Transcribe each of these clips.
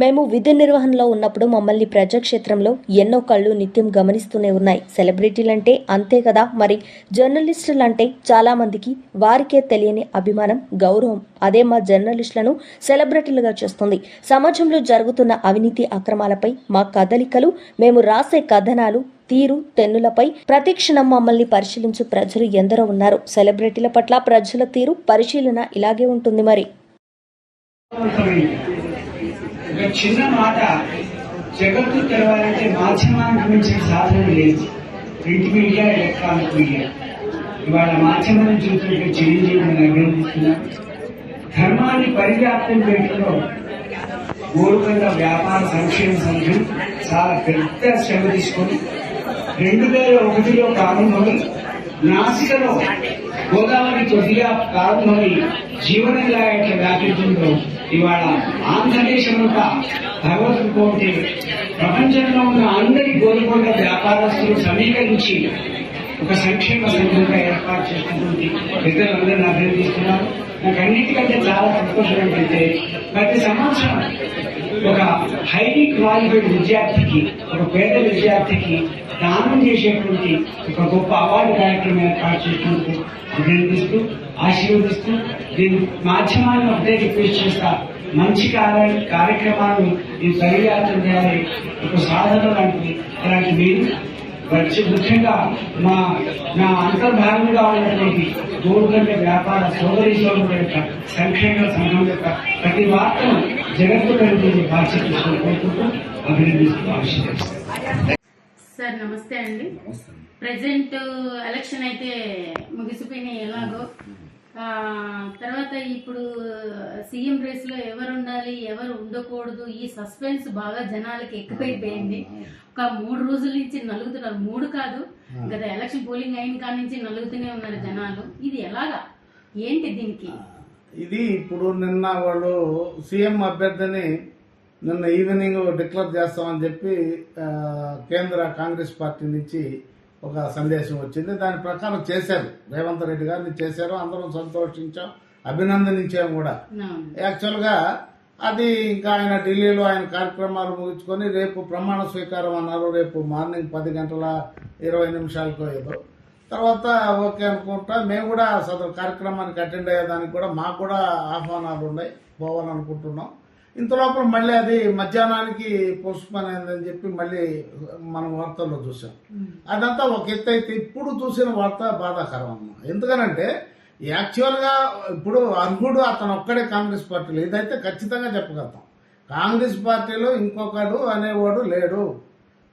మేము విధి నిర్వహణలో ఉన్నప్పుడు మమ్మల్ని ప్రజాక్షేత్రంలో ఎన్నో కళ్ళు నిత్యం గమనిస్తూనే ఉన్నాయి. సెలబ్రిటీలంటే అంతే కదా మరి? జర్నలిస్టులంటే చాలా మందికి వారికే తెలియని అభిమానం గౌరవం. అదే మా జర్నలిస్టులను సెలబ్రిటీలుగా చేస్తుంది. సమాజంలో జరుగుతున్న అవినీతి అక్రమాలపై మా కదలికలు మేము రాసే కథనాలు తీరు తెన్నులపై ప్రతిక్షణం మమ్మల్ని పరిశీలించు ప్రజలు ఎందరో ఉన్నారు. సెలబ్రిటీల పట్ల ప్రజల తీరు పరిశీలన ఇలాగే ఉంటుంది మరి. ఒక చిన్న మాట. జగత్తు తెరవాలంటే మాధ్యమానికి మించిన సాధన లేదు. Print media electronic media. ఇవాళ మాధ్యమం చూస్తుంటే చిరంజీవిని అభినందిస్తున్నా. ధర్మాన్ని పరివ్యాప్తం పెట్టడంలో గోరుకొండ వ్యాపార సంక్షేమ సంఘం చాలా పెద్ద శ్రమ తీసుకొని రెండు వేల ఒకటిలో ప్రారంభమై నాసికలో గోదావరి కొద్దిగా ప్రారంభమై జీవనంగా ఎట్లా వ్యాపించడంలో ఇవాళ ఆంధ్రదేశమంతా భగవత్ కోటే ప్రపంచంలో ఉన్న అందరి గోల్కొండ వ్యాపారస్తులు సమీకరించి ఒక సంక్షేమ సంఘంగా ఏర్పాటు చేసినటువంటి పెద్దలందరినీ అభినందిస్తున్నారు నాకు అన్నిటికంటే చాలా సంతోషం ఏంటంటే ప్రతి సంవత్సరం ఒక హైలీ క్వాలిఫైడ్ విద్యార్థికి ఒక పేద విద్యార్థికి దానం చేసేటువంటి ఒక గొప్ప అవార్డు కార్యక్రమం ఏర్పాటు చేసినందుకు అభినందిస్తూ ఆశీర్వదిస్తూ దీని మాధ్యమాన్ని ఒకటే రిక్వెస్ట్ చేస్తా మంచి కార్య కార్యక్రమాలను ఈ పరివ్యాప్తం చేయాలి ఒక సాధన లాంటిది. అలాంటి మీరు వచ్చి ముఖ్యంగా మా నా అంతర్భాగంగా ఉన్నటువంటి గోల్కొండ వ్యాపార సోదరి సోదరుల యొక్క సంక్షేమ సంఘం యొక్క ప్రతి వార్తను జగత్తు కలిపి బాధ్యత తీసుకొని కోరుకుంటూ అభినందిస్తూ ఆశీర్వదిస్తాను సార్ నమస్తే అండి. ప్రజెంట్ ఎలక్షన్ అయితే ముగిసిపోయినాయి ఎలాగో. తర్వాత ఇప్పుడు సీఎం రేస్లో ఎవరు ఉండాలి ఎవరు ఉండకూడదు ఈ సస్పెన్స్ బాగా జనాలకి ఎక్కువైపోయింది. ఒక మూడు రోజుల నుంచి నలుగుతున్నారు. మూడు కాదు గత ఎలక్షన్ పోలింగ్ అయిన కాడి నుంచి నలుగుతూనే ఉన్నారు జనాలు. ఇది ఎలాగా? ఏంటి దీనికి? ఇది ఇప్పుడు నిన్న వాళ్ళు సీఎం అభ్యర్థిని నిన్న ఈవినింగ్ డిక్లేర్ చేస్తామని చెప్పి కేంద్ర కాంగ్రెస్ పార్టీ నుంచి ఒక సందేశం వచ్చింది. దాని ప్రకారం చేశారు. రేవంత్ రెడ్డి గారిని చేశారు. అందరం సంతోషించాం. అభినందనించాం కూడా. యాక్చువల్గా అది ఇంకా ఆయన ఢిల్లీలో ఆయన కార్యక్రమాలు ముగించుకొని రేపు ప్రమాణ స్వీకారం అన్నారు. రేపు మార్నింగ్ పది గంటల ఇరవై నిమిషాలకు ఏదో. తర్వాత ఓకే అనుకుంటా. మేము కూడా సదరు కార్యక్రమానికి అటెండ్ అయ్యేదానికి కూడా మాకు కూడా ఆహ్వానాలు ఉన్నాయి. పోవాలనుకుంటున్నాం. ఇంత లోపల మళ్ళీ అది మధ్యాహ్నానికి పోస్ట్పోన్ అయిందని చెప్పి మళ్ళీ మనం వార్తల్లో చూసాం అదంతా ఒక ఎత్తు అయితే ఇప్పుడు చూసిన వార్త బాధాకరం అమ్మ ఎందుకనంటే యాక్చువల్గా ఇప్పుడు అర్హుడు అతను ఒక్కడే కాంగ్రెస్ పార్టీలో. ఇదైతే ఖచ్చితంగా చెప్పగలుగుతాం. కాంగ్రెస్ పార్టీలో ఇంకొకడు అనేవాడు లేడు.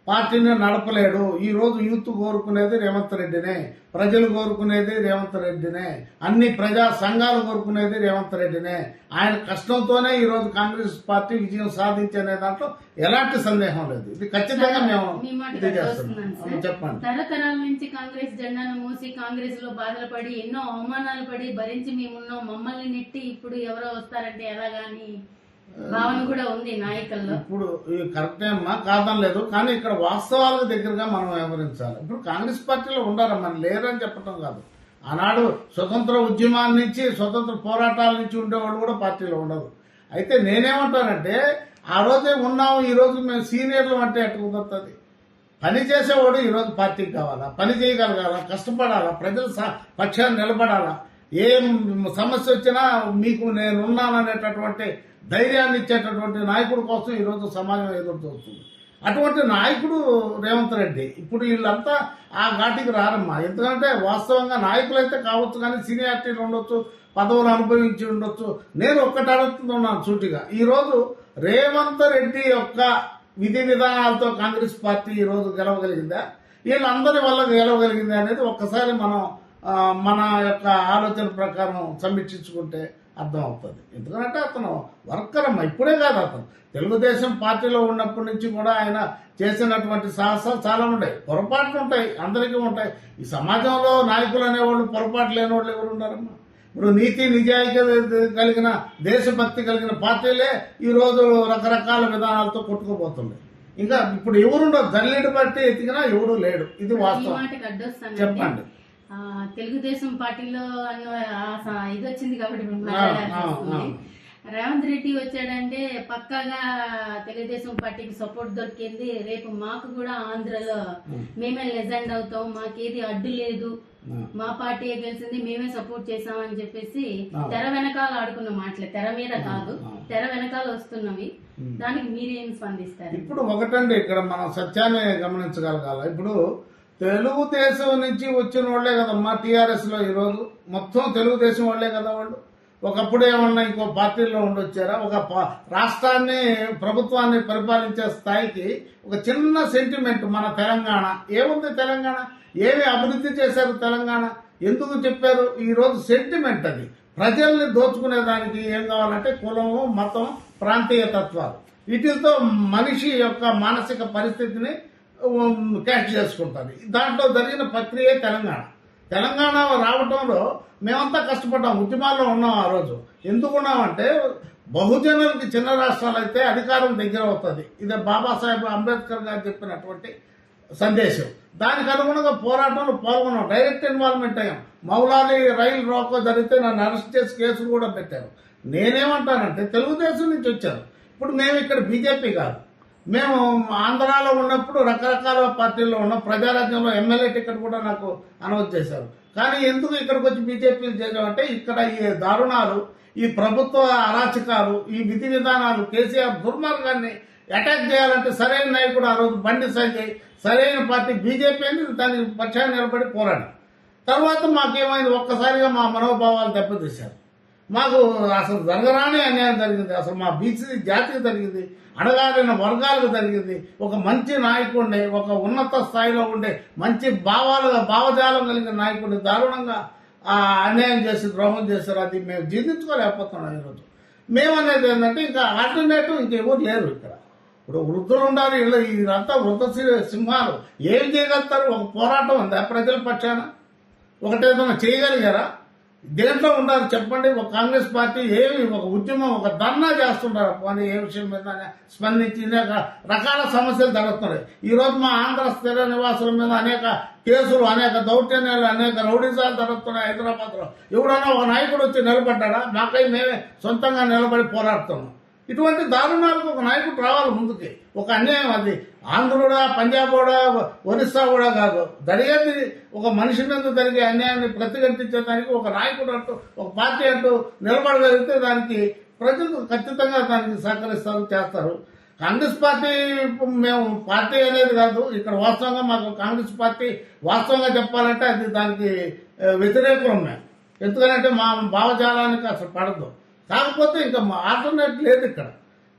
పార్టీని నడపలేడు. ఈ రోజు యూత్ కోరుకునేది రేవంత్ రెడ్డినే ప్రజలు కోరుకునేది రేవంత్ రెడ్డినే అన్ని ప్రజా సంఘాలు కోరుకునేది రేవంత్ రెడ్డినే. ఆయన కష్టంతోనే ఈ రోజు కాంగ్రెస్ పార్టీ విజయం సాధించనే దాంట్లో ఎలాంటి సందేహం లేదు. ఇది ఖచ్చితంగా మేము ఇది చేస్తున్నాం. చెప్పండి. తరతరాల నుంచి కాంగ్రెస్ జెండాను మోసి కాంగ్రెస్లో బాధలు పడి ఎన్నో అవమానాలు పడి భరించి మేమున్నాం. మమ్మల్ని నెట్టి ఇప్పుడు ఎవరో వస్తారంటే ఎలాగాని భావన కూడా ఉంది నాయకుల్లో. ఇప్పుడు కరెక్ట్ అమ్మా? కాదని లేదు. కానీ ఇక్కడ వాస్తవాలకు దగ్గరగా మనం వ్యవహరించాలి. ఇప్పుడు కాంగ్రెస్ పార్టీలో ఉండారమ్మా లేరని చెప్పటం కాదు. ఆనాడు స్వతంత్ర ఉద్యమాల నుంచి స్వతంత్ర పోరాటాల నుంచి ఉండేవాళ్ళు కూడా పార్టీలో ఉండదు అయితే నేనేమంటానంటే ఆ రోజే ఉన్నాము ఈ రోజు మేము సీనియర్లు అంటే ఎట్లా కుదురుతుంది? పని చేసేవాడు ఈరోజు పార్టీకి కావాలా? పని చేయగలగాల? కష్టపడాలా? ప్రజల స- పక్షాన్ని నిలబడాలా? ఏం సమస్య వచ్చినా మీకు నేను ఉన్నాననేటటువంటి ధైర్యాన్ని ఇచ్చేటటువంటి నాయకుడి కోసం ఈరోజు సమాజం ఎదురు చూస్తుంది. అటువంటి నాయకుడు రేవంత్ రెడ్డి. ఇప్పుడు వీళ్ళంతా ఆ ఘాటికి రారమ్మా. ఎందుకంటే వాస్తవంగా నాయకులైతే కావచ్చు కానీ సీనియారిటీలు ఉండొచ్చు పదవులు అనుభవించి ఉండొచ్చు. నేను ఒక్కటి అడుగుతున్నాను సూటిగా. ఈరోజు రేవంత్ రెడ్డి యొక్క విధి విధానాలతో కాంగ్రెస్ పార్టీ ఈ రోజు గెలవగలిగిందా? వీళ్ళందరి వల్ల గెలవగలిగిందా అనేది ఒక్కసారి మనం మన యొక్క ఆలోచన ప్రకారం సమీక్షించుకుంటే అర్థం అవుతుంది ఎందుకంటే అతను వర్కర్ అమ్మ ఇప్పుడే కాదు అతను. తెలుగుదేశం పార్టీలో ఉన్నప్పటి నుంచి కూడా ఆయన చేసినటువంటి సాహసాలు చాలా ఉంటాయి పొరపాట్లు ఉంటాయి అందరికీ ఉంటాయి. ఈ సమాజంలో నాయకులు అనేవాళ్ళు పొరపాటు లేని వాళ్ళు ఎవరు ఉన్నారమ్మా? ఇప్పుడు నీతి నిజాయితీ కలిగిన దేశభక్తి కలిగిన పార్టీలే ఈ రోజు రకరకాల విధానాలతో కొట్టుకుపోతున్నాయి. ఇంకా ఇప్పుడు ఎవరుండదు జల్లీడు బట్టి ఎతికినా ఎవడు లేడు. ఇది వాస్తవం. చెప్పండి. తెలుగుదేశం పార్టీలో అన్న ఇది వచ్చింది కాబట్టి. రేవంత్ రెడ్డి వచ్చాడంటే పక్కాగా తెలుగుదేశం పార్టీకి సపోర్ట్ దొరికింది. రేపు మాకు కూడా ఆంధ్రలో మేమే లెజెండ్ అవుతాం. మాకేది అడ్డు లేదు. మా పార్టీ గెలిచింది. మేమే సపోర్ట్ చేసామని చెప్పేసి తెర వెనకాల ఆడుకున్న మాటలే. తెర మీద కాదు. తెర వెనకాల వస్తున్నవి. దానికి మీరేం స్పందిస్తారు? ఇప్పుడు ఒకటండి. ఇక్కడ మనం సత్యాన్ని గమనించగలగాల. ఇప్పుడు తెలుగుదేశం నుంచి వచ్చిన వాళ్ళే కదమ్మా టీఆర్ఎస్లో ఈరోజు. మొత్తం తెలుగుదేశం వాళ్ళే కదా వాళ్ళు. ఒకప్పుడు ఏమన్నా ఇంకో పార్టీలో ఉండొచ్చారా? ఒక పా- రాష్ట్రాన్ని ప్రభుత్వాన్ని పరిపాలించే స్థాయికి ఒక చిన్న సెంటిమెంట్ మన తెలంగాణ. ఏముంది తెలంగాణ? ఏమి అభివృద్ధి చేశారు తెలంగాణ? ఎందుకు చెప్పారు? ఈ రోజు సెంటిమెంట్ అది. ప్రజల్ని దోచుకునే దానికి ఏం కావాలంటే కులము మతం ప్రాంతీయ తత్వాలు. వీటితో మనిషి యొక్క మానసిక పరిస్థితిని క్యాచ్ చేసుకుంటుంది దాంట్లో జరిగిన ప్రక్రియ తెలంగాణ. తెలంగాణ రావటంలో మేమంతా కష్టపడ్డాం. ఉద్యమాల్లో ఉన్నాం ఆ రోజు. ఎందుకున్నామంటే బహుజనులకి చిన్న రాష్ట్రాలు అయితే అధికారం దగ్గర అవుతుంది. ఇది బాబాసాహెబ్ అంబేద్కర్ గారు చెప్పినటువంటి సందేశం. దానికి అనుగుణంగా పోరాటంలో పాల్గొన్నాం. డైరెక్ట్ ఇన్వాల్వ్మెంట్ అయ్యాం. మౌలాలి రైలు రోకో జరిగితే నన్ను అరెస్ట్ చేసి కేసులు కూడా పెట్టారు. నేనేమంటానంటే తెలుగుదేశం నుంచి వచ్చాను ఇప్పుడు మేము ఇక్కడ బీజేపీ కాదు. మేము ఆంధ్రాలో ఉన్నప్పుడు రకరకాల పార్టీల్లో ఉన్నాం. ప్రజారాజ్యంలో ఎమ్మెల్యే టికెట్ కూడా నాకు అనౌన్స్ చేశారు. కానీ ఎందుకు ఇక్కడికి వచ్చి బీజేపీ చేసామంటే ఇక్కడ ఈ దారుణాలు ఈ ప్రభుత్వ అరాచకాలు ఈ విధి విధానాలు కేసీఆర్ దుర్మార్గాన్ని అటాక్ చేయాలంటే సరైన నాయకుడు ఆ రోజు బండి సంజయ్ సరైన పార్టీ బీజేపీ అని దాని పక్షాన్ని నిలబడి పోరాడు. తర్వాత మాకేమైంది? ఒక్కసారిగా మా మనోభావాలు దెబ్బతీశారు. మాకు అసలు జరగరాని అన్యాయం జరిగింది. అసలు మా బీసీ జాతికి జరిగింది. అడగాలిన వర్గాలకు జరిగింది. ఒక మంచి నాయకుడిని ఒక ఉన్నత స్థాయిలో ఉండే మంచి భావాలుగా భావజాలం కలిగిన నాయకుడిని దారుణంగా ఆ, అన్యాయం చేసి ద్రోహం చేశారు. అది మేము జీర్ణించుకోలేకపోతున్నాం ఈరోజు. మేమనేది ఏంటంటే ఇంకా ఆల్టర్నేటివ్ ఇంకెవరు లేరు ఇక్కడ. ఇప్పుడు వృద్ధులు ఉండాలి వీళ్ళు వీరంతా వృద్ధ సింహాలు. ఏం చేయగలుగుతారు? ఒక పోరాటం ఉందా. ప్రజల పక్షాన. ఒకటేదైనా చేయగలిగారా? దేంట్లో ఉండాలి చెప్పండి. ఒక కాంగ్రెస్ పార్టీ ఏమి ఒక ఉద్యమం ఒక ధర్నా చేస్తుంటారు. పోనీ ఏ విషయం మీద స్పందించి అనేక రకాల సమస్యలు జరుగుతున్నాయి ఈ రోజు మా ఆంధ్ర స్థిర నివాసుల మీద అనేక కేసులు అనేక దౌర్జన్యాలు అనేక రౌడీసాలు జరుగుతున్నాయి హైదరాబాద్లో ఎవడన్నా ఒక నాయకుడు వచ్చి నిలబడ్డా మాకై మేమే సొంతంగా నిలబడి పోరాడుతున్నాం. ఇటువంటి దారుణాలకు ఒక నాయకుడు రావాలి ముందుకి. ఒక అన్యాయం అది. ఆంధ్రుడా పంజాబ్ కూడా ఒరిస్సా కూడా కాదు. జరిగేది ఒక మనిషి మీద జరిగే అన్యాయాన్ని ప్రతిఘటించడానికి ఒక నాయకుడు అంటూ ఒక పార్టీ అంటూ నిలబడగలిగితే దానికి ప్రజలు ఖచ్చితంగా దానికి సహకరిస్తారు చేస్తారు. కాంగ్రెస్ పార్టీ మేము పార్టీ అనేది కాదు. ఇక్కడ వాస్తవంగా మాకు కాంగ్రెస్ పార్టీ వాస్తవంగా చెప్పాలంటే అది దానికి ఆ, వ్యతిరేకం మేము. ఎందుకంటే మా భావజాలానికి అసలు పడదు. కాకపోతే ఇంకా ఆల్టర్నేట్ లేదు ఇక్కడ.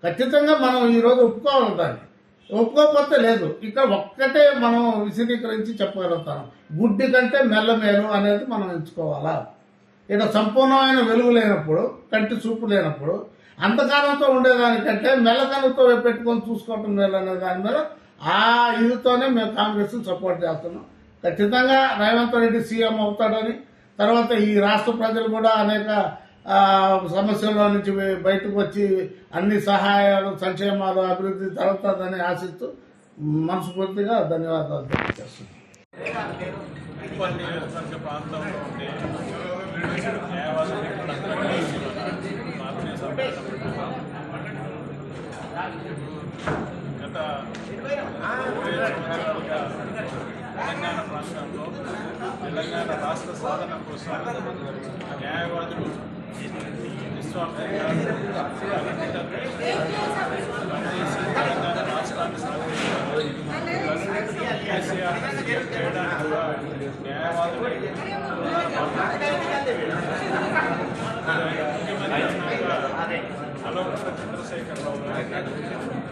ఖచ్చితంగా మనం ఈరోజు ఒప్పుకోవాలి దాన్ని. ఒప్పుకోకపోతే లేదు. ఇక్కడ ఒక్కటే మనం విశదీకరించి చెప్పగలుగుతాం. గుడ్డి కంటే మెల్లమేలు అనేది మనం ఎంచుకోవాలా? ఇక సంపూర్ణమైన వెలుగు లేనప్పుడు కంటి చూపు లేనప్పుడు అంధకారంతో ఉండేదానికంటే మెల్లకనుతో పెట్టుకొని చూసుకోవటం మేలు అనే దాని మీద ఆ ఇదితోనే మేము కాంగ్రెస్ సపోర్ట్ చేస్తున్నాం. ఖచ్చితంగా రేవంత్ రెడ్డి సీఎం అవుతాడని తర్వాత ఈ రాష్ట్ర ప్రజలు కూడా అనేక సమస్యల్లో నుంచి బయటకు వచ్చి అన్ని సహాయాలు సంక్షేమాలు అభివృద్ధి జరుగుతుందని ఆశిస్తూ మనస్ఫూర్తిగా ధన్యవాదాలు తెలియజేస్తున్నాను. ప్రాంతంలో గత తెలంగాణ ప్రాంతంలో తెలంగాణ రాష్ట్ర సాధన కోసం న్యాయవాదులు విశ్వాసంగా పనిచేసి రాష్ట్రాన్ని కేసీఆర్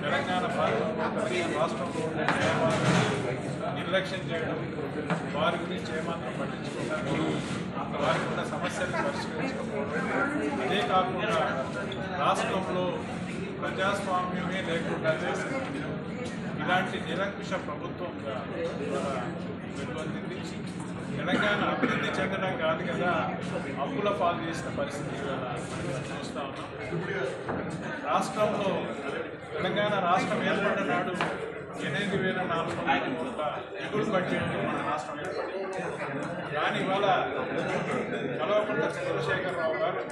తెలంగాణ రాష్ట్రంలో నిర్లక్ష్యం చేయడం వారి గురించి ఏమాత్రం పట్టించుకోవడం వారికి ఉన్న సమస్యలను పరిష్కరించకపోవడం కాకుండా రాష్ట్రంలో ప్రజాస్వామ్యమే లేకుండా చేసింది. ఇలాంటి నిరంకుశ ప్రభుత్వంగా ఇవాళ తెలంగాణ అభివృద్ధి చెందడం కాదు కదా అప్పుల పాలు చేసిన పరిస్థితి చూస్తా ఉన్నాం. రాష్ట్రంలో తెలంగాణ రాష్ట్రం ఏర్పడిన నాడు ఎనిమిది వేల నాలుగు వందల కోట్ల ఎగుడు బడ్జెట్ మన రాష్ట్రం ఏర్పడింది. కానీ ఇవాళ కలవకుండా చంద్రశేఖరరావు గారు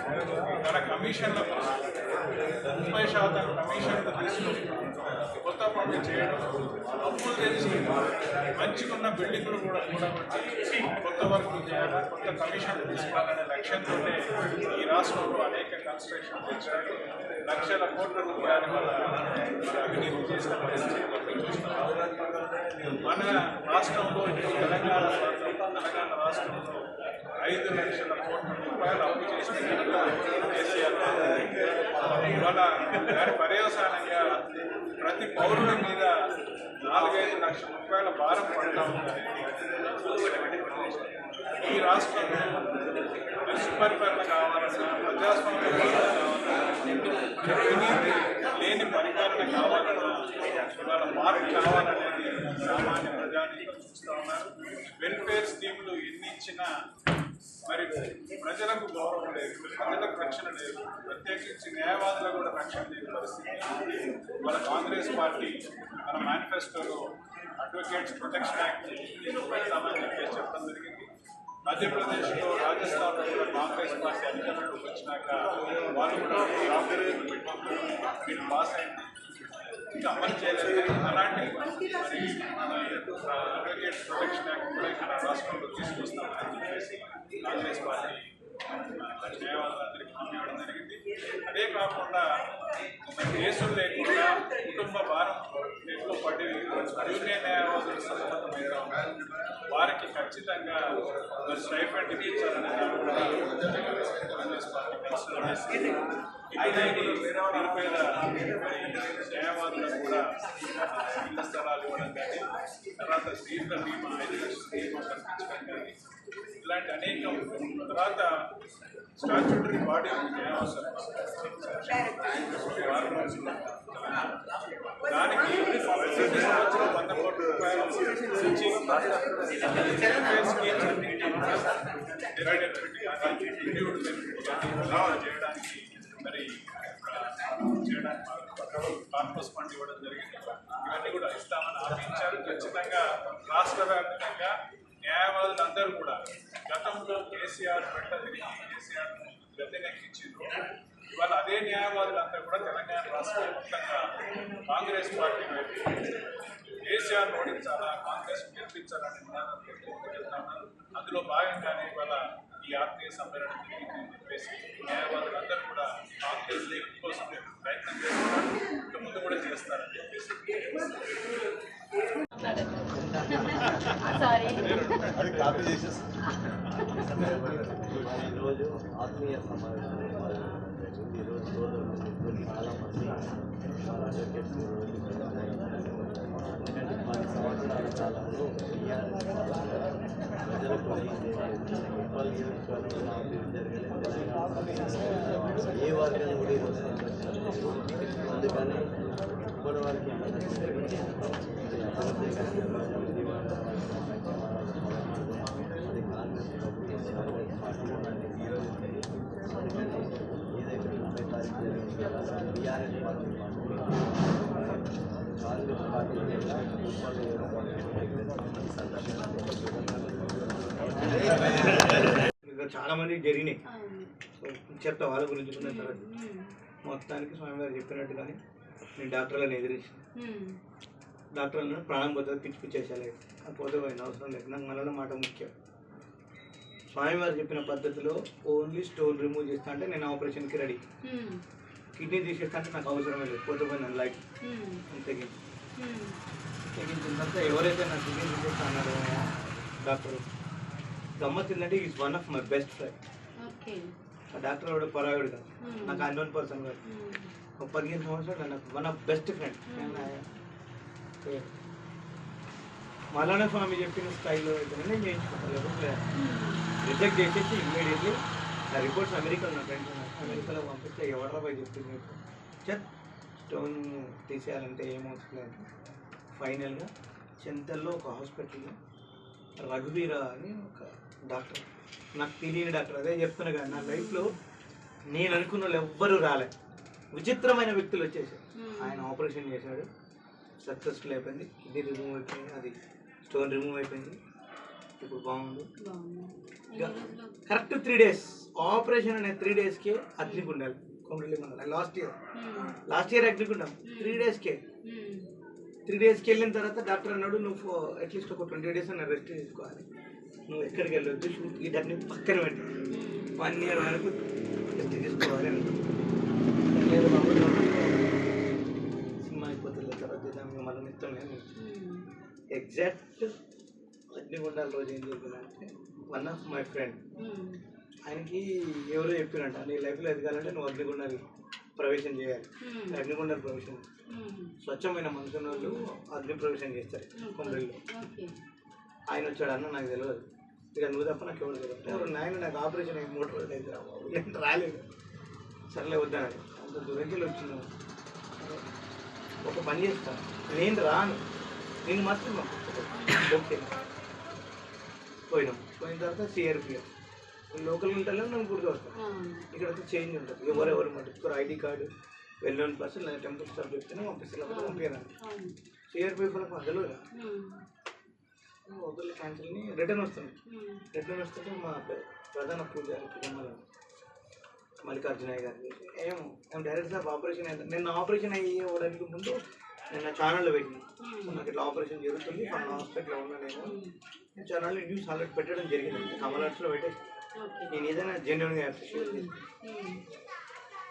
తన కమిషన్ల కోసం ముప్పై శాతం కమిషన్లు తీసుకుని కొత్త పనులు చేయడం అప్పులు తెచ్చి మంచిగున్న బిల్డింగ్లు కూడా కూడబట్టి కొత్త వర్క్లు చేయాలి కొత్త కమిషన్లు తీసుకోవాలనే లక్ష్యంతో ఈ రాష్ట్రంలో అనేక కన్స్ట్రక్షన్ తెచ్చారు లక్షల కోట్ల రూపాయల వల్ల మన అవినీతి చేసిన పరిస్థితి మన రాష్ట్రంలో తెలంగాణ తెలంగాణ రాష్ట్రంలో ఐదు లక్షల కోట్ల రూపాయలు అప్పు చేసిన కేసీఆర్ ఇవాళ దాని పర్యవసానంగా ప్రతి పౌరుల మీద నాలుగైదు లక్షల రూపాయల భారం పడతా ఉందని ఈ రాష్ట్రంలో సుపరిపాలన చూస్తూ ఉన్నారు వెల్ఫేర్ స్కీములు ఎన్ని ఇచ్చినా మరి ప్రజలకు గౌరవం లేదు ప్రజలకు రక్షణ లేదు ప్రత్యేకించి న్యాయవాదులకు కూడా రక్షణ లేని పరిస్థితి. వాళ్ళ కాంగ్రెస్ పార్టీ మన మేనిఫెస్టోలో అడ్వకేట్స్ ప్రొటెక్షన్ యాక్ట్ పెడతామని చెప్పేసి చెప్పడం జరిగింది. మధ్యప్రదేశ్లో రాజస్థాన్లో కూడా కాంగ్రెస్ పార్టీ అధికారంలోకి వచ్చినాక వాళ్ళు కూడా బిల్ పాస్ అయింది అలాంటి మరి అడ్వకేట్ ప్రొటెక్షన్ యాక్ట్ కూడా ఇక్కడ రాష్ట్రంలో తీసుకొస్తామని చెప్పేసి కాంగ్రెస్ పార్టీ న్యాయవాదులందరికీ హామీ ఇవ్వడం జరిగింది అదే కాకుండా మరి కేసులు లేకుండా కుటుంబ భారం ఎక్కువ పడి యూనియన్ న్యాయవాదులు సతమతమైతే ఉన్నారు వారికి ఖచ్చితంగా స్టైఫెంట్ స్టైఫండ్ ఇప్పించాలనే దాన్ని కూడా కాంగ్రెస్ పార్టీ కన్సిడర్ నిరుపేద న్యాయవాదులకు కూడా ఇళ్ళ స్థలాలు ఇవ్వడం కానీ తర్వాత దీర్ఘ బీమా ఐదు లక్షల బీమా కల్పించడం కానీ ఇలాంటి అనేక తర్వాత స్టాచ్యూటరీ బాడీ ఆఫ్ దానికి ప్రతి సంవత్సరం వంద కోట్ల రూపాయలు కూడా డివైడెడ్ పెట్టి చేయడానికి మరి చేయడానికి కార్పస్ ఫండ్ ఇవ్వడం జరిగింది. ఇవన్నీ కూడా ఇస్తామని ఆశించారు. ఖచ్చితంగా రాష్ట్ర వ్యాప్తంగా న్యాయవాదులందరూ కూడా గతంలో కేసీఆర్ పెట్ట తిరిగి కేసీఆర్ గద్దెనెక్కించిండ్రు ఇవాళ అదే న్యాయవాదులంతా కూడా తెలంగాణ రాష్ట్ర మొత్తంగా కాంగ్రెస్ పార్టీ వైపు కేసీఆర్ ఓడించాలా కాంగ్రెస్ గెలిపించాలని నినాదంతో ఉన్నారు అందులో భాగంగానే ఇవాళ ఈ ఆత్మీయ సమ్మేళనం జరిగిందని చెప్పేసి న్యాయవాదులందరూ కూడా కాంగ్రెస్ గెలుపు కోసం ప్రయత్నం చేస్తున్నారు. ఇంకా ముందు కూడా చేస్తారని చెప్పేసి సారీ అది కాపీ చేసేసి ఈరోజు ఆత్మీయ సమావేశం ఏర్పాటు చేయడం జరిగింది. ఈరోజు సోదరులు మిత్రులు చాలా మంది వాళ్ళ అడ్వకేట్స్ ఎందుకంటే పది సంవత్సరాల కాలంలో టీఆర్ఎస్ ప్రజలకు అయింది ముప్పై నియోజకవర్గంలో అభివృద్ధి జరగలేదు తెలంగాణ ఏ వర్గం కూడా ఈరోజు సంతోషించలేదు. అందుకని ఇప్పటి వరకు ఏమైనా జరిగింది అభివృద్ధి అది కాంగ్రెస్ ప్రభుత్వం కాంగ్రెస్ పార్టీ ఉన్నది ఈరోజు అందుకని ఏదైతే ముప్పై తారీఖు జరిగింది కదా బీఆర్ఎస్ పార్టీ కాంగ్రెస్ పార్టీ ఇంకా చాలా మంది జరిగినాయి. చెప్తా వాళ్ళ గురించి మొత్తానికి స్వామి గారు చెప్పినట్టుగానే నేను డాక్టర్లను ఎదిరించిన డాక్టర్లను ప్రాణం పోతుంది పిచ్చి పిచ్చి చేసేయాలి పోతే పోయిన అవసరం లేదు. నాకు మనలో మాట ముఖ్యం. స్వామి వారు చెప్పిన పద్ధతిలో ఓన్లీ స్టోన్ రిమూవ్ చేస్తా అంటే నేను ఆపరేషన్కి రెడీ. కిడ్నీ తీసేస్తా అంటే నాకు అవసరమే లేదు. పోతే పోయిన లైఫ్. తెగించిన తర్వాత ఎవరైతే నా కిడ్నీ తీసేస్తా అన్నారో డాక్టర్ గమ్మత్ ఏంటంటే is one of my best friend okay. ఆ డాక్టర్ కూడా పరాయుడు కాదు. నాకు అన్నోన్ పర్సన్ కాదు. ఒక పదిహేను సంవత్సరాలు నాకు వన్ ఆఫ్ బెస్ట్ ఫ్రెండ్ మలానా స్వామి చెప్పిన స్టైల్లో అయితే నేను చేయించుకుంటాను లేకపోతే రిజెక్ట్ చేసేసి ఇమ్మీడియట్లీ నా రిపోర్ట్స్ అమెరికా నా ఫ్రెండ్స్ అమెరికాలో పంపిస్తే ఎవడరా పోయి స్టోన్ తీసేయాలంటే ఏమవుతుంది ఫైనల్గా చింతల్లో ఒక హాస్పిటల్లో రఘువీర అని ఒక డాక్టర్ నాకు తెలియని డాక్టర్ అదే చెప్తున్నా కదా నా లైఫ్లో నేను అనుకున్న వాళ్ళు ఎవ్వరూ రాలే. విచిత్రమైన వ్యక్తులు వచ్చేసారు. ఆయన ఆపరేషన్ చేశాడు సక్సెస్ఫుల్ అయిపోయింది ఇది రిమూవ్ అయిపోయింది అది స్టోన్ రిమూవ్ అయిపోయింది ఇప్పుడు బాగుంది. కరెక్ట్ త్రీ డేస్ ఆపరేషన్ అనే త్రీ డేస్కి అగ్నికి ఉండాలి కొమరలి మండలం లాస్ట్ ఇయర్. లాస్ట్ ఇయర్ అగ్నికి ఉండాం త్రీ డేస్కే త్రీ డేస్కి వెళ్ళిన తర్వాత డాక్టర్ అన్నాడు నువ్వు అట్లీస్ట్ ఒక ట్వంటీ డేస్ అన్న రెస్ట్ తీసుకోవాలి. నువ్వు ఎక్కడికి వెళ్ళొద్దు షూట్ ఈ డబ్బుని పక్కన పెట్టి. వన్ ఇయర్ వరకు రెస్ట్ తీసుకోవాలి. లేదు బాబు, సినిమా అయిపోతుంది తర్వాత మనం ఉమ్, ఎగ్జాక్ట్ అగ్నిగుండాల రోజు ఏం జరిగిందంటే వన్ ఆఫ్ మై ఫ్రెండ్. ఆయనకి ఎవరో చెప్పినట్ట నీ లైఫ్లో ఎదగాలంటే నువ్వు అగ్నిగుండాలి ప్రవేశం చేయాలి. ఉమ్, అగ్నిగుండాల ప్రవేశం. స్వచ్ఛమైన మనసున్న వాళ్ళు అగ్ని ప్రవేశం చేస్తారు ఓకే. ఆయన వచ్చాడు అన్న నాకు తెలియదు ఇక నువ్వు తప్ప నాకు ఎవరు తెలియదు ఎవరు నాయన నాకు ఆపరేషన్ అయ్యి మూడు రోజులు అయితే నేను రాలేదు. సర్లే వద్దాను అంత దూరంకి వచ్చింది ఒక పని చేస్తాను నేను రాను. నేను మాత్రం. ఓకే. పోయినాం. పోయిన తర్వాత సిఆర్పిఎఫ్. లోకల్ ఉంటాలో నన్ను గుర్తు వస్తాను ఆ, ఇక్కడ అయితే చేంజ్ ఉంటుంది. ఎవరెవరు మటుకు ID card well known person లేదా టెంపుల్ స్టాఫ్ చెప్తేనే పంపిస్తారు పంపించాను అవును. సిఆర్పిఎఫ్ అందులో వదిలి క్యాన్సిల్ని రిటర్న్ వస్తుంది ఉమ్, రిటర్న్ వస్తుంటే మా ప్ర- ప్రధాన పూజారి తిరుమల మల్లికార్జునయ్య గారు. ఏమో మేము డైరెక్ట్ సార్ ఆపరేషన్ అయింది. నిన్న ఆపరేషన్ అయ్యేవడానికి ముందు నిన్న ఛానల్లో పెట్టింది సో నాకు ఇట్లా ఆపరేషన్ జరుగుతుంది. మన హాస్పిటల్లో ఉన్నా నేను ఛానల్లో న్యూస్ ఆల్రెడీ పెట్టడం జరిగింది కమల్ ఆర్ట్స్లో పెట్టేసి. నేను ఏదైనా జెన్యున్గా అప్రిషియేట్ చేస్తాను. ఉమ్,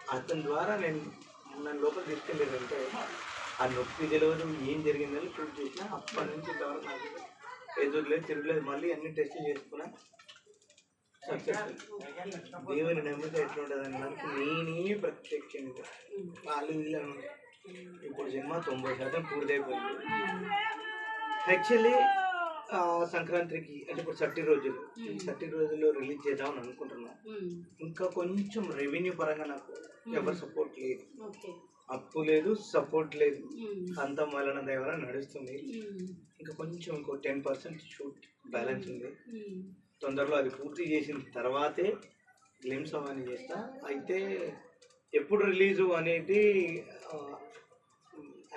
అతని ద్వారా నేను నన్ను లోపల తీసుకెళ్ళేదంటే ఆ నొప్పి తెలియదు ఏం జరిగిందని ప్రూవ్ చేసిన అప్పటి నుంచి ఇంతవరకు నాకు ఎదురులేదు తిరగలేదు మళ్ళీ అన్ని టెస్టులు చేసుకున్నా దేవుని నమ్మితే ఎట్లుంటుంది అన్నదానికి నేనే ప్రత్యక్షంగా వాళ్ళు వీళ్ళను ఇప్పుడు సినిమా తొంభై శాతం పూర్తయిపోయింది. యాక్చువల్లీ సంక్రాంతికి అంటే ఇప్పుడు థర్టీ రోజులు. థర్టీ రోజుల్లో రిలీజ్ చేద్దామని అనుకుంటున్నాను ఉమ్, ఇంకా కొంచెం రెవెన్యూ పరంగా నాకు ఎవరు సపోర్ట్ లేదు. అప్పు లేదు సపోర్ట్ లేదు. అంత మలన దేవర నడుస్తుంది. ఇంకా కొంచెం ఇంకో టెన్ పర్సెంట్ షూట్ బ్యాలెన్స్ ఉంది. తొందరలో అది పూర్తి చేసిన తర్వాతే గ్లిమ్స్ అవన్నీ చేస్తా. అయితే ఎప్పుడు రిలీజు అనేది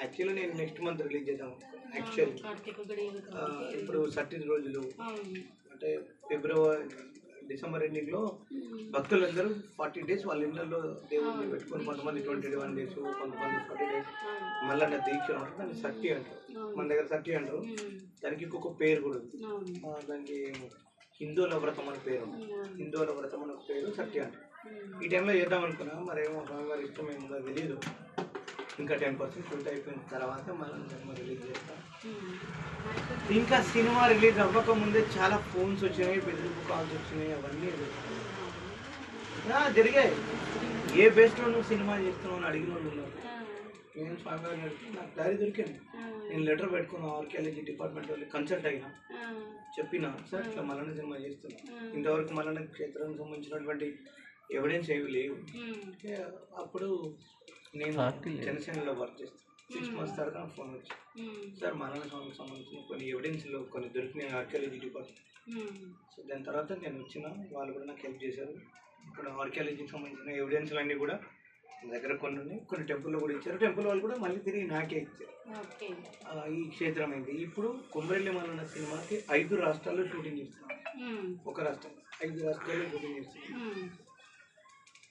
యాక్చువల్లీ నేను నెక్స్ట్ మంత్ రిలీజ్ చేద్దాం. యాక్చువల్ ఇప్పుడు థర్టీ రోజులు. అంటే ఫిబ్రవరి డిసెంబర్ ఎండింగ్లో భక్తులందరూ ఫార్టీ డేస్ వాళ్ళ ఇళ్ళల్లో దేవుడిని పెట్టుకొని కొంతమంది ట్వంటీ వన్ డేస్ కొంతమంది ఫార్టీ డేస్ మళ్ళీ నా దీక్ష దాన్ని సట్టి అంటారు. మన దగ్గర సట్టి అంటారు. దానికి ఇంకొక పేరు కూడా ఉంది. దానికి హిందువుల వ్రతం అని పేరు. హిందువుల వ్రతం అనే పేరు సత్య అంటారు. ఈ టైంలో చేద్దాం అనుకున్నా మరేమో స్వామివారి ఇష్టం ఏముందో తెలియదు ఇంకా టెన్ పర్సెంట్ షూట్ అయిపోయిన తర్వాత మనం సినిమా రిలీజ్ చేస్తాం. ఇంకా సినిమా రిలీజ్ అవ్వక ముందే చాలా ఫోన్స్ వచ్చినాయి బెదిరింపు కాల్స్ వచ్చినాయి అవన్నీ జరిగాయి. ఏ బేస్లో నువ్వు సినిమా చేస్తున్నావు అని అడిగిన వాళ్ళు ఉన్నారు. నేను స్వామివారిని అడిగితే నాకు దారి దొరికింది. నేను లెటర్ పెట్టుకున్న ఆర్కియాలజీ డిపార్ట్మెంట్ వాళ్ళు కన్సల్ట్ అయినా. చెప్పిన సార్ ఇట్లా మల్లన్న సినిమా చేస్తున్నా. ఇంతవరకు మల్లన్న క్షేత్రానికి సంబంధించినటువంటి ఎవిడెన్స్ ఏమి లేవు. అప్పుడు నేను జనసేనలో వర్క్ చేస్తాను సిక్స్ మంత్స్ తర్వాత నాకు ఫోన్ వచ్చి ఉమ్, సార్ మల్లన్న స్వామికి సంబంధించిన కొన్ని ఎవిడెన్స్లో కొన్ని దొరికినాయి ఆర్కియాలజీ డిపార్ట్మెంట్ సో దాని తర్వాత నేను వచ్చిన వాళ్ళు కూడా నాకు హెల్ప్ చేశారు. ఇప్పుడు ఆర్కియాలజీకి సంబంధించిన ఎవిడెన్స్లు అన్నీ కూడా దగ్గర కొన్ని ఉన్నాయి. కొన్ని టెంపుల్లో కూడా ఇచ్చారు. టెంపుల్ వాళ్ళు కూడా మళ్ళీ తిరిగి నాకే ఇచ్చారు. ఓకే ఆ, ఈ క్షేత్రం అయింది ఇప్పుడు కుమ్రెల్లి మల్లన్న సినిమాకి ఐదు రాష్ట్రాల్లో షూటింగ్ చేస్తున్నాం ఉమ్, ఒక రాష్ట్రం. ఐదు రాష్ట్రాల్లో షూటింగ్ చేస్తున్నాం ఉమ్,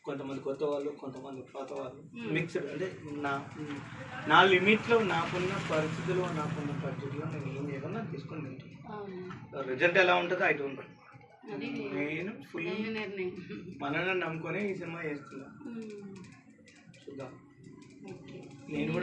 కొంతమంది కొత్త వాళ్ళు కొంతమంది పాత వాళ్ళు. మిక్స్డ్ అంటే నా నా లిమిట్లో నాకున్న పరిస్థితులు నాకున్న పరిస్థితుల్లో నేను ఏం చేయకుండా తీసుకొని తింటాను రిజల్ట్ ఎలా ఉంటుందో ఐ డోంట్ నేను ఫుల్ మనల్ని నమ్ముకొని ఈ సినిమా చేస్తున్నా. చూద్దాం. నేను కూడా